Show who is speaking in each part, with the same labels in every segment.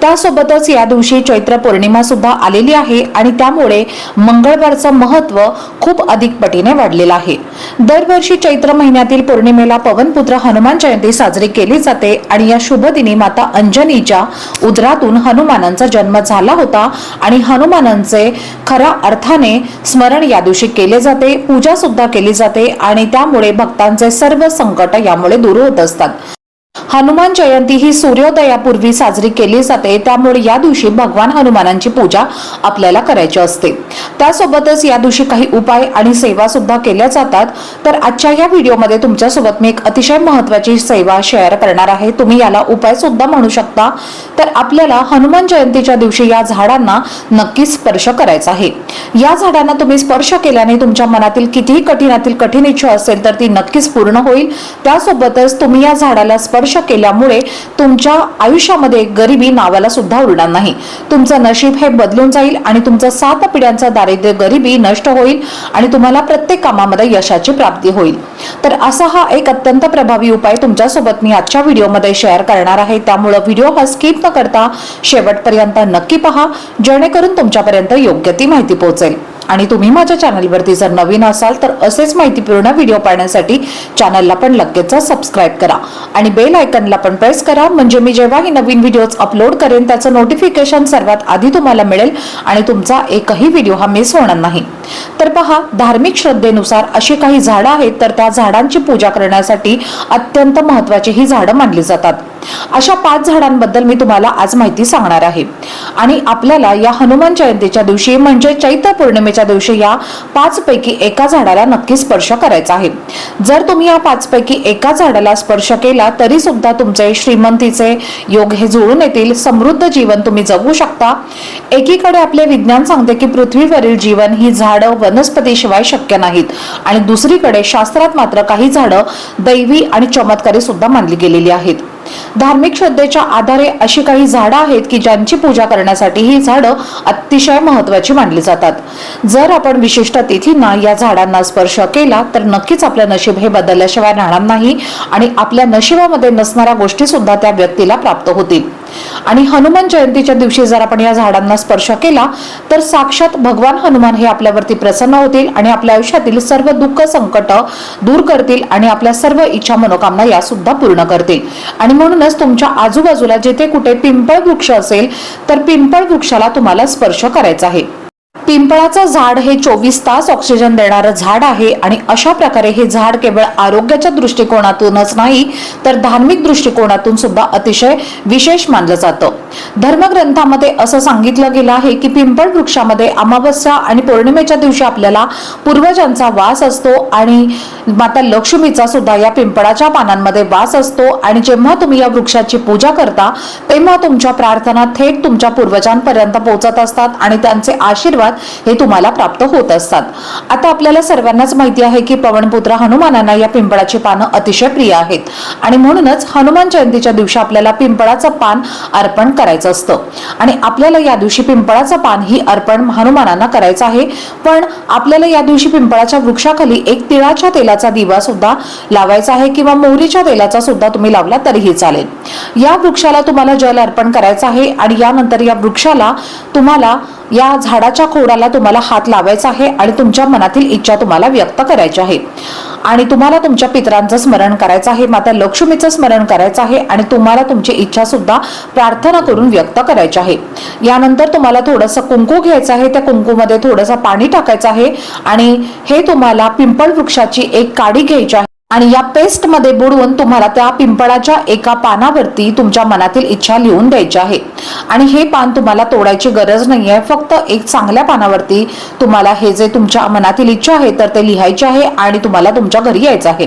Speaker 1: त्यासोबतच या दिवशी चैत्र पौर्णिमा सुद्धा आलेली आहे आणि त्यामुळे मंगळवारचं महत्त्व खूप अधिक पटीने वाढलेलं आहे. दरवर्षी चैत्र महिन्यातील पौर्णिमेला पवनपुत्र हनुमान जयंती साजरी केली जाते आणि या शुभ दिनी माता अंजनीच्या उदरातून हनुमानांचा जन्म झाला होता आणि हनुमानांचे खऱ्या अर्थाने स्मरण या दिवशी केले जाते पूजा सुद्धा केली जाते आणि त्यामुळे भक्तांचे सर्व संकट यामुळे दूर होत असतात. हनुमान जयंती ही सूर्योदयापूर्वी साजरी केली जाते. त्यामुळे या दिवशी भगवान हनुमानांची पूजा आपल्याला करायची असते. त्यासोबतच या दिवशी काही उपाय आणि सेवा सुद्धा केल्या जातात. तर आजच्या या व्हिडिओमध्ये तुमच्यासोबत मी एक अतिशय महत्वाची सेवा शेअर करणार आहे. तुम्ही याला उपाय सुद्धा म्हणू शकता. तर आपल्याला हनुमान जयंतीच्या दिवशी या झाडांना नक्की स्पर्श करायचा आहे. या झाडांना तुम्ही स्पर्श केल्याने तुमच्या मनातील कितीही कठीणातील कठीण इच्छा असेल तर ती नक्कीच पूर्ण होईल. त्यासोबतच तुम्ही या झाडाला स्पर्श केल्यामुळे तुमच्या आयुष्यामध्ये गरिबी नावाला सुद्धा उरणार नाही. तुमचं नशीब हे बदलून जाईल आणि तुमचं सात पिढ्यांचं दारिद्र्य गरिबी नष्ट होईल आणि तुम्हाला प्रत्येक कामामध्ये यशाची प्राप्ती होईल. तर असा हा एक अत्यंत प्रभावी उपाय तुमच्यासोबत मी आजच्या व्हिडिओमध्ये शेअर करणार आहे. त्यामुळे व्हिडिओ हा स्किप न करता शेवटपर्यंत नक्की पहा जेणेकरून तुमच्यापर्यंत योग्य ती माहिती पोहोचेल. आणि तुम्ही माझ्या चॅनलवरती जर नवीन असाल तर असेच माहितीपूर्ण व्हिडिओ पाहण्यासाठी चॅनलला पण लगेच सबस्क्राईब करा. आणि बेल आयकनला पण प्रेस करा. म्हणजे मी जेव्हाही नवीन व्हिडिओज अपलोड करेन त्याचं नोटिफिकेशन सर्वात आधी तुम्हाला मिळेल आणि तुमचा एकही व्हिडिओ हा मिस होणार नाही. तर पहा धार्मिक श्रद्धेनुसार अशी काही झाडं आहेत तर त्या झाडांची पूजा करण्यासाठी अत्यंत महत्वाची ही झाडं मानली जातात. अशा पाच झाडांबद्दल मी तुम्हाला आज माहिती सांगणार आहे. आणि आपल्याला या हनुमान जयंतीच्या दिवशी म्हणजे चैत्र पौर्णिमेच्या दिवशी या पाच पैकी एका झाडाला नक्की स्पर्श करायचा आहे. जर तुम्ही या पाच पैकी एका झाडाला स्पर्श केला तरी सुद्धा तुमचे श्रीमंतीचे योग हे जुळून येतील. समृद्ध जीवन तुम्ही जगू शकता. एकीकडे आपले विज्ञान सांगते की पृथ्वीवरील जीवन ही झाडं वनस्पतीशिवाय शक्य नाहीत. आणि दुसरीकडे शास्त्रात मात्र काही झाडं दैवी आणि चमत्कारी सुद्धा मानली गेलेली आहेत. धार्मिक श्रद्धेच्या आधारे अशी काही झाडं आहेत की ज्यांची पूजा करण्यासाठी ही झाडं अतिशय महत्वाची मानली जातात. जर आपण विशिष्ट तिथींना या झाडांना स्पर्श केला तर नक्कीच आपलं नशीब हे बदलल्याशिवाय राहणार नाही आणि आपल्या नशिबामध्ये नसणाऱ्या गोष्टी सुद्धा त्या व्यक्तीला प्राप्त होतील. आणि हनुमान जयंतीच्या दिवशी जर आपण या झाडांना स्पर्श केला तर साक्षात भगवान हनुमान हे आपल्यावरती प्रसन्न होतील आणि आपल्या आयुष्यातील सर्व दुःख संकट दूर करतील आणि आपल्या सर्व इच्छा मनोकामना या सुद्धा पूर्ण करतील. आणि म्हणूनच तुमच्या आजूबाजूला जेथे कुठे पिंपळ वृक्ष असेल तर पिंपळ वृक्षाला तुम्हाला स्पर्श करायचा आहे. पिंपळाचं झाड हे चोवीस तास ऑक्सिजन देणारं झाड आहे आणि अशा प्रकारे हे झाड केवळ आरोग्याच्या दृष्टिकोनातूनच नाही तर धार्मिक दृष्टिकोनातून सुद्धा अतिशय विशेष मानलं जातं. धर्मग्रंथामध्ये असं सांगितलं गेलं आहे की पिंपळ वृक्षामध्ये अमावस्या आणि पौर्णिमेच्या दिवशी आपल्याला पूर्वजांचा वास असतो आणि माता लक्ष्मीचा सुद्धा या पिंपळाच्या पानांमध्ये वास असतो आणि जेव्हा तुम्ही या वृक्षाची पूजा करता तेव्हा तुमच्या प्रार्थना थेट तुमच्या पूर्वजांपर्यंत पोहोचत असतात आणि त्यांचे आशीर्वाद हे तुम्हाला प्राप्त होत असतात. आता आपल्याला सर्वांनाच माहिती आहे की पवनपुत्र हनुमानांना या पिंपळाची पानं अतिशय प्रिय आहेत. आणि म्हणूनच हनुमान जयंतीच्या दिवशी आपल्याला पिंपळाचं पान अर्पण करायचं असतं. आणि आपल्याला या दिवशी पिंपळाचं पान ही अर्पण हनुमानांना करायचं आहे. पण आपल्याला या दिवशी पिंपळाच्या वृक्षाखाली एक तिळाच्या तेलाचा दिवा सुद्धा लावायचा आहे किंवा मोहरीच्या तेलाचा सुद्धा तुम्ही लावला तरीही चालेल. या वृक्षाला तुम्हाला जल अर्पण करायचं आहे आणि यानंतर या वृक्षाला तुम्हाला या झाडाच्या खोडाला तुम्हाला हात लावायचा आहे आणि तुमच्या मनातील इच्छा तुम्हाला व्यक्त करायची आहे. आणि तुम्हाला तुमच्या पितरांचं स्मरण करायचं आहे माता लक्ष्मीचं स्मरण करायचं आहे आणि तुम्हाला तुमची इच्छा सुद्धा प्रार्थना करून व्यक्त करायची आहे. यानंतर तुम्हाला थोडंसं कुंकू घ्यायचं आहे त्या कुंकूमध्ये थोडंसं पाणी टाकायचं आहे आणि हे तुम्हाला पिंपळ वृक्षाची एक काडी घ्यायची आहे. आणि या पेस्टमध्ये बुडवून तुम्हाला त्या पिंपळाच्या एका पानावरती तुमच्या मनातील इच्छा लिहून द्यायची आहे. आणि हे पान तुम्हाला तोडायची गरज नाही आहे. फक्त एक चांगल्या पानावरती तुम्हाला हे जे तुमच्या मनातील इच्छा आहे तर ते लिहायचे आहे आणि तुम्हाला तुमच्या घरी यायचं आहे.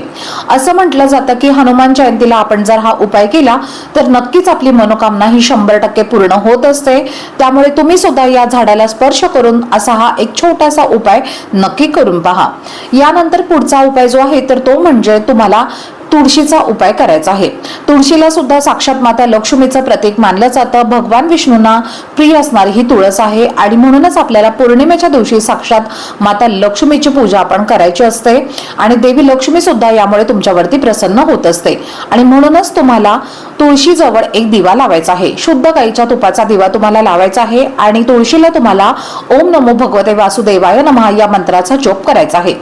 Speaker 1: असं म्हटलं जातं की हनुमान जयंतीला आपण जर हा उपाय केला तर नक्कीच आपली मनोकामना ही शंभर टक्के पूर्ण होत असते. त्यामुळे तुम्ही सुद्धा या झाडाला स्पर्श करून असा हा एक छोटासा उपाय नक्की करून पहा. यानंतर पुढचा उपाय जो आहे तर तो म्हणजे तुम्हाला तुळशीचा उपाय करायचा आहे. तुळशीला सुद्धा साक्षात माता लक्ष्मीचं प्रतीक मानलं जातं. भगवान विष्णूंना प्रिय असणारी ही तुळस आहे. आणि म्हणूनच आपल्याला पौर्णिमेच्या दिवशी साक्षात माता लक्ष्मीची पूजा आपण करायची असते. आणि देवी लक्ष्मी सुद्धा यामुळे तुमच्यावरती प्रसन्न होत असते. आणि म्हणूनच तुम्हाला तुळशीजवळ एक दिवा लावायचा आहे. शुद्ध गाईच्या तुपाचा दिवा तुम्हाला लावायचा आहे आणि तुळशीला तुम्हाला ओम नमो भगवते वासुदेवाय नमः या मंत्राचा जप करायचा आहे.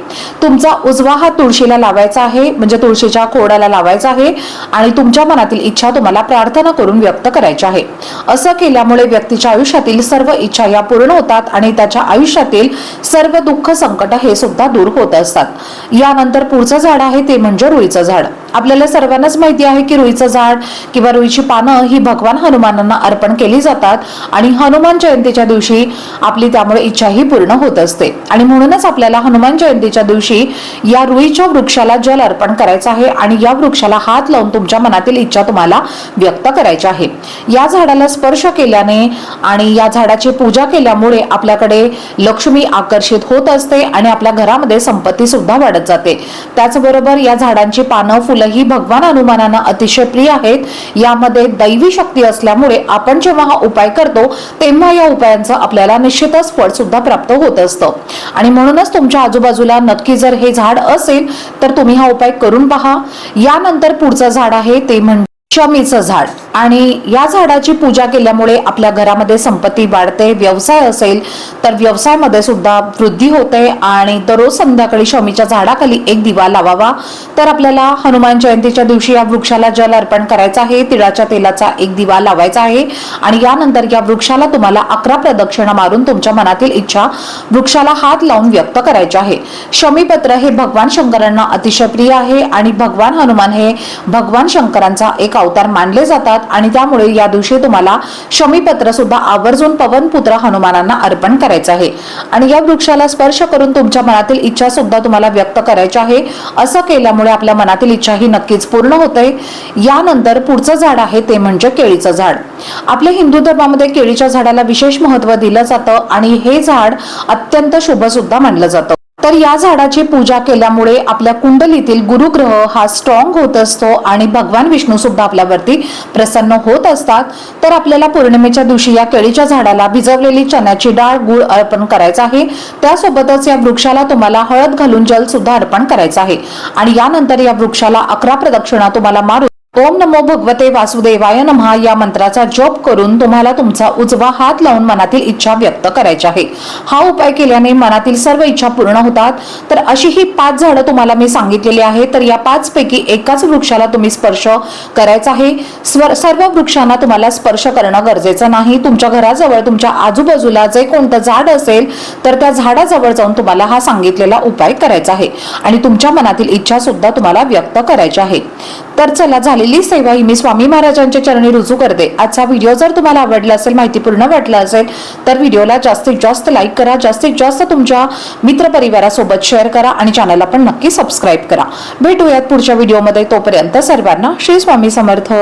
Speaker 1: तुमचा उजवा हात तुळशीला लावायचा आहे म्हणजे तुळशीच्या खोडाला लावायचा आहे आणि तुमच्या मनातील इच्छा तुम्हाला प्रार्थना करून व्यक्त करायची आहे. असं केल्यामुळे व्यक्तीच्या आयुष्यातील सर्व इच्छा या पूर्ण होतात आणि त्याच्या आयुष्यातील सर्व दुःख संकट हे सुद्धा दूर होत असतात. यानंतर पुढचं झाड आहे ते म्हणजे रुईचं झाड. आपल्याला सर्वांनाच माहिती आहे की रुईचं झाड किंवा रुईची पानं ही भगवान हनुमानांना अर्पण केली जातात आणि हनुमान जयंतीच्या दिवशी आपली त्यामुळे इच्छाही पूर्ण होत असते. आणि म्हणूनच आपल्याला हनुमान जयंतीच्या दिवशी या रुईच्या वृक्षाला जल अर्पण करायचं आहे आणि या वृक्षाला हात लावून तुमच्या मनातील इच्छा तुम्हाला व्यक्त करायची आहे. या झाडाला स्पर्श केल्याने आणि या झाडाची पूजा केल्यामुळे आपल्याकडे लक्ष्मी आकर्षित होत असते आणि आपल्या घरामध्ये संपत्ती सुद्धा वाढत जाते. त्याचबरोबर या झाडांची पानं फुलं ही भगवान हनुमानांना अतिशय प्रिय आहेत. यामध्ये दैवी शक्ती असल्यामुळे आपण जेव्हा हा उपाय करतो तेव्हा या उपायांचं आपल्याला निश्चितच फळ सुद्धा प्राप्त होत असतं. आणि म्हणूनच तुमच्या आजूबाजूला नक्की जर हे झाड असेल तर तुम्ही हा उपाय करून पहा. यानंतर पुढचं झाड आहे ते म्हणजे शमीचं झाड. आणि या झाडाची पूजा केल्यामुळे आपल्या घरामध्ये संपत्ती वाढते व्यवसाय असेल तर व्यवसायामध्ये सुद्धा वृद्धी होते आणि दररोज संध्याकाळी शमीच्या झाडाखाली एक दिवा लावावा. तर आपल्याला हनुमान जयंतीच्या दिवशी या वृक्षाला जल अर्पण करायचं आहे तिळाच्या तेलाचा एक दिवा लावायचा आहे आणि यानंतर या वृक्षाला तुम्हाला अकरा प्रदक्षिणा मारून तुमच्या मनातील इच्छा वृक्षाला हात लावून व्यक्त करायचे आहे. शमीपत्र हे भगवान शंकरांना अतिशय प्रिय आहे आणि भगवान हनुमान हे भगवान शंकरांचा एक अवतार मानले जातात आणि त्यामुळे या दिवशी तुम्हाला शमीपत्र सुद्धा आवर्जून पवनपुत्र हनुमानांना अर्पण करायचं आहे. आणि या वृक्षाला स्पर्श करून तुमच्या मनातील इच्छा सुद्धा तुम्हाला व्यक्त करायची आहे. असं केल्यामुळे आपल्या मनातील इच्छा ही नक्कीच पूर्ण होते यानंतर पुढचं झाड आहे ते म्हणजे केळीचं झाड. आपल्या हिंदू धर्मामध्ये केळीच्या झाडाला विशेष महत्त्व दिलं जातं आणि हे झाड अत्यंत शुभ सुद्धा मानलं जातं. तर या झाडाची पूजा केल्यामुळे आपल्या कुंडलीतील गुरुग्रह हा स्ट्रॉंग होत असतो आणि भगवान विष्णू सुद्धा आपल्यावरती प्रसन्न होत असतात. तर आपल्याला पौर्णिमेच्या दिवशी या केळीच्या झाडाला भिजवलेली चण्याची डाळ गुळ अर्पण करायचं आहे. त्यासोबतच या वृक्षाला तुम्हाला हळद घालून जल सुद्धा अर्पण करायचं आहे. आणि यानंतर या वृक्षाला अकरा प्रदक्षिणा तुम्हाला मारून ओम नमो भगवते वासुदेवाय नमः. या मंत्राचा जप करून तुम्हाला तुमचा उजवा हात लावून मनातील इच्छा व्यक्त करायची आहे. हा उपाय केल्याने मनातील सर्व इच्छा पूर्ण होतात. तर अशी ही पाच झाडं तुम्हाला मी सांगितलेली आहे तर या पाच पैकी एकाच वृक्षाला तुम्ही स्पर्श करायचा आहे. स्वर सर्व वृक्षांना तुम्हाला स्पर्श करणं गरजेचं नाही. तुमच्या घराजवळ तुमच्या आजूबाजूला जे कोणतं झाड असेल तर त्या झाडाजवळ जाऊन तुम्हाला हा सांगितलेला उपाय करायचा आहे. आणि तुमच्या मनातील इच्छा सुद्धा तुम्हाला व्यक्त करायची आहे. तर चला झालेली सेवा ही मी स्वामी महाराजांच्या चरणी रुजू करते. आजचा व्हिडिओ जर तुम्हाला आवडला असेल माहितीपूर्ण वाटला असेल तर व्हिडिओला जास्तीत जास्त लाईक करा जास्तीत जास्त तुमच्या मित्रपरिवारासोबत शेअर करा आणि चॅनलला पण नक्की सबस्क्राईब करा. भेटूयात पुढच्या व्हिडिओमध्ये तोपर्यंत सर्वांना श्री स्वामी समर्थ.